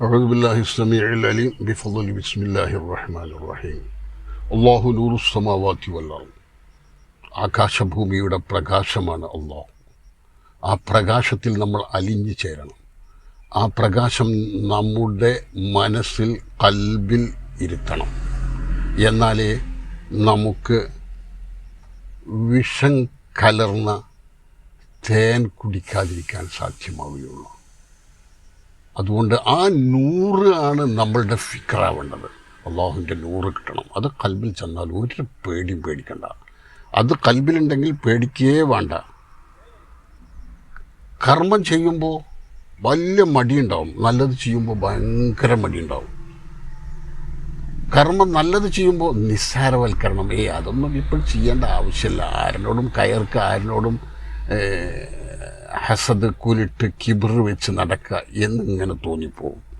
أعوذ بالله السميع العليم بفضل بسم الله الرحمن الرحيم അള്ളാഹു നൂറു സമാവാത്തി വല്ലാഹു ആകാശഭൂമിയുടെ പ്രകാശമാണ് അള്ളാഹു ആ പ്രകാശത്തിൽ നമ്മൾ അലിഞ്ഞു ചേരണം ആ പ്രകാശം നമ്മുടെ മനസ്സിൽ കൽബിൽ ഇരുത്തണം എന്നാലേ നമുക്ക് വിഷം കലർന്ന തേൻ കുടിക്കാതിരിക്കാൻ സാധ്യമാവുകയുള്ളൂ അതുകൊണ്ട് ആ നൂറ് ആണ് നമ്മളുടെ ഫിക്രാവേണ്ടത്. അള്ളാഹുവിന്റെ നൂറ് കിട്ടണം. അത് കൽബിൽ ചെന്നാൽ ഒരു പേടിയും പേടിക്കണ്ട. അത് കൽബിലുണ്ടെങ്കിൽ പേടിക്കേ വേണ്ട. കർമ്മം ചെയ്യുമ്പോൾ വലിയ മടിയുണ്ടാവും. നല്ലത് ചെയ്യുമ്പോൾ ഭയങ്കര മടിയുണ്ടാവും. കർമ്മം നല്ലത് ചെയ്യുമ്പോൾ നിസ്സാരവൽക്കരണം. ഏ അതൊന്നും ഇപ്പോൾ ചെയ്യേണ്ട ആവശ്യമില്ല. ആരിനോടും കയർക്ക് ആരിനോടും ഹസദ് കുലിട്ട് കിബിർ വെച്ച് നടക്കുക എന്നിങ്ങനെ തോന്നിപ്പോവും.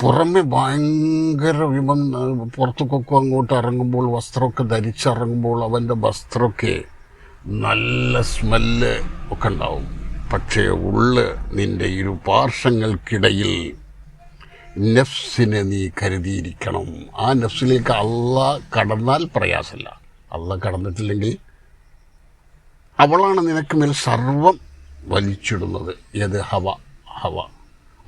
പുറമെ ഭയങ്കര വിമം പുറത്തേക്കൊക്കെ അങ്ങോട്ട് ഇറങ്ങുമ്പോൾ വസ്ത്രമൊക്കെ ധരിച്ചിറങ്ങുമ്പോൾ അവന്റെ വസ്ത്രമൊക്കെ നല്ല സ്മെല്ല് ഒക്കെ ഉണ്ടാവും. പക്ഷേ ഉള്ള് നിന്റെ ഇരു പാർശ്വങ്ങൾക്കിടയിൽ നെഫ്സിനെ നീ കരുതിയിരിക്കണം. ആ നെഫ്സിലേക്ക് അള്ള കടന്നാൽ പ്രയാസമില്ല. അള്ള കടന്നിട്ടില്ലെങ്കിൽ അവളാണ് നിനക്ക് മേൽ സർവം വലിച്ചിടുന്നത്. ഏത് ഹവ? ഹവ.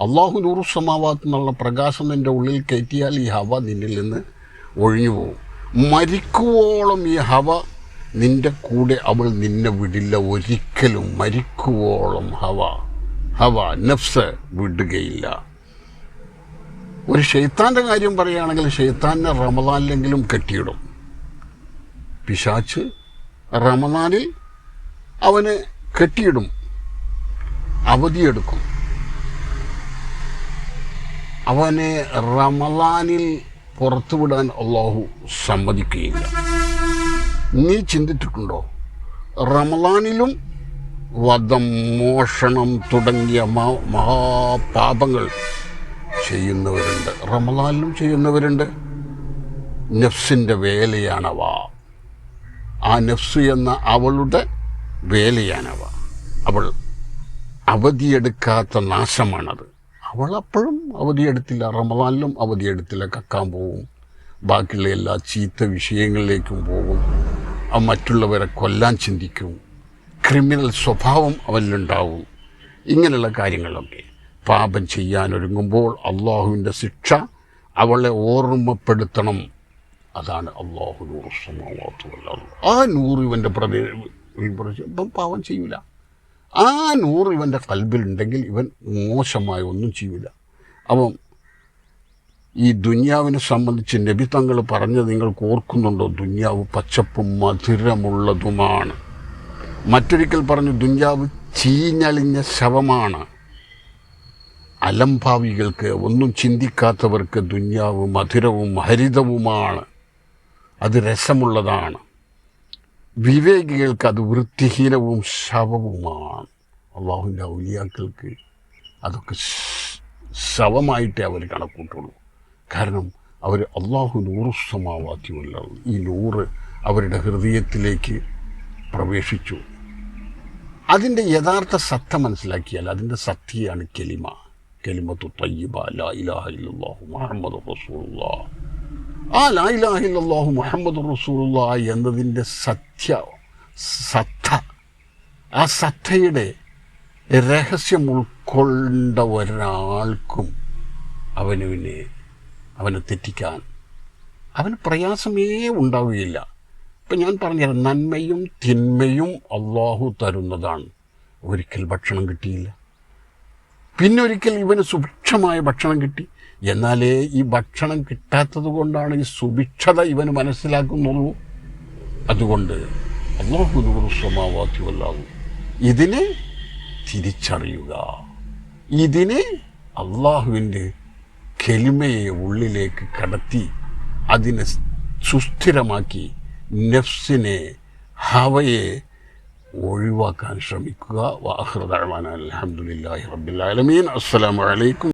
അള്ളാഹു നൂറു സമാവാത്ത് എന്നുള്ള പ്രകാശം നിന്റെ ഉള്ളിൽ കയറ്റിയാൽ ഈ ഹവ നിന്നിൽ നിന്ന് ഒഴിഞ്ഞു പോകും. മരിക്കുവോളം ഈ ഹവ നിന്റെ കൂടെ അവൾ നിന്നെ വിടില്ല ഒരിക്കലും. മരിക്കുവോളം ഹവ. ഹവ നഫ്സ് വിടുകയില്ല. ഒരു ഷെയ്ത്താന്റെ കാര്യം പറയുകയാണെങ്കിൽ ഷെയ്ത്താനെ റമദാനിലെങ്കിലും കെട്ടിയിടും. പിശാച്ച് റമദാനിൽ അവന് കെട്ടിയിടും. അവധിയെടുക്കും. അവനെ റമലാനിൽ പുറത്തുവിടാൻ അള്ളാഹു സമ്മതിക്കുകയില്ല. നീ ചിന്തിച്ചിട്ടുണ്ടോ? റമലാനിലും വധം മോഷണം തുടങ്ങിയ മഹാപാപങ്ങൾ ചെയ്യുന്നവരുണ്ട്. റമലാനിലും ചെയ്യുന്നവരുണ്ട്. നെഫ്സിന്റെ വേലയാണവ. ആ നെഫ്സ് എന്ന അവളുടെ വേലയാണവ അവൾ അവധിയെടുക്കാത്ത നാശമാണത്. അവൾ അപ്പോഴും അവധിയെടുത്തില്ല. റമദാനിലും അവധിയെടുത്തില്ല. കക്കാൻ പോവും. ബാക്കിയുള്ള എല്ലാ ചീത്ത വിഷയങ്ങളിലേക്കും പോകും. മറ്റുള്ളവരെ കൊല്ലാൻ ചിന്തിക്കും. ക്രിമിനൽ സ്വഭാവം അവനിലുണ്ടാവും. ഇങ്ങനെയുള്ള കാര്യങ്ങളൊക്കെ പാപം ചെയ്യാനൊരുങ്ങുമ്പോൾ അള്ളാഹുവിന്റെ ശിക്ഷ അവളെ ഓർമ്മപ്പെടുത്തണം. അതാണ് അള്ളാഹു നൂറ് ആ നൂറ് ഇവന്റെ പ്രതി ഇപ്പം പാവം ചെയ്യൂല. ആ നൂറ് ഇവന്റെ കൽബിലുണ്ടെങ്കിൽ ഇവൻ മോശമായി ഒന്നും ചെയ്യൂല. അപ്പം ഈ ദുന്യാവിനെ സംബന്ധിച്ച് നബി തങ്ങൾ പറഞ്ഞത് നിങ്ങൾക്ക് ഓർക്കുന്നുണ്ടോ? ദുന്യാവ് പച്ചപ്പും മധുരമുള്ളതുമാണ്. മറ്റൊരിക്കൽ പറഞ്ഞു ദുന്യാവ് ചീഞ്ഞളിഞ്ഞ ശവമാണ്. അലംഭാവികൾക്ക് ഒന്നും ചിന്തിക്കാത്തവർക്ക് ദുന്യാവ് മധുരവും ഹരിതവുമാണ്. അത് രസമുള്ളതാണ്. വിവേകികൾക്ക് അത് വൃത്തിഹീനവും ശവവുമാണ്. അള്ളാഹുവിന്റെ ഔലിയാക്കൾക്ക് അതൊക്കെ ശവമായിട്ടേ അവർ കണക്കൂട്ടുള്ളൂ. കാരണം അവർ അള്ളാഹു നൂറ് സമാവാദ്യമല്ല ഈ നൂറ് അവരുടെ ഹൃദയത്തിലേക്ക് പ്രവേശിച്ചു. അതിന്റെ യഥാർത്ഥ സത്ത മനസ്സിലാക്കിയാൽ അതിന്റെ സത്യയാണ് കെലിമ. കെലിമത്തു തയ്യബ ലാ ഇലാഹ മുഹമ്മദ് റസൂലുള്ള. ആ ലാ ഇലാഹ മുഹമ്മദ് റസൂലുള്ള എന്നതിന്റെ സത്യ സത്ത ആ സത്തയുടെ രഹസ്യം ഉൾക്കൊണ്ട ഒരാൾക്കും അവനുവിനെ അവനെ തെറ്റിക്കാൻ അവന് പ്രയാസമേ ഉണ്ടാവുകയില്ല. ഇപ്പം ഞാൻ പറഞ്ഞുതരാം നന്മയും തിന്മയും അള്ളാഹു തരുന്നതാണ്. ഒരിക്കൽ ഭക്ഷണം കിട്ടിയില്ല. പിന്നെ ഒരിക്കൽ ഇവന് സുഭിക്ഷമായ ഭക്ഷണം കിട്ടി. എന്നാലേ ഈ ഭക്ഷണം കിട്ടാത്തത് കൊണ്ടാണ് ഈ സുഭിക്ഷത ഇവന് മനസ്സിലാക്കുന്നുള്ളൂ. അതുകൊണ്ട് അള്ളാഹുനൂർ ഇതിനെ തിരിച്ചറിയുക. ഇതിനെ അള്ളാഹുവിന്റെ കെലിമയെ ഉള്ളിലേക്ക് കടത്തി അതിനെ സുസ്ഥിരമാക്കി നെഫ്സിനെ ഹവയെ ഒഴിവാക്കാൻ ശ്രമിക്കുക. വാഹൃദാൻ അലഹമുല്ലാ റബ്ബുലാലമീൻ അസ്സലാമലൈക്കും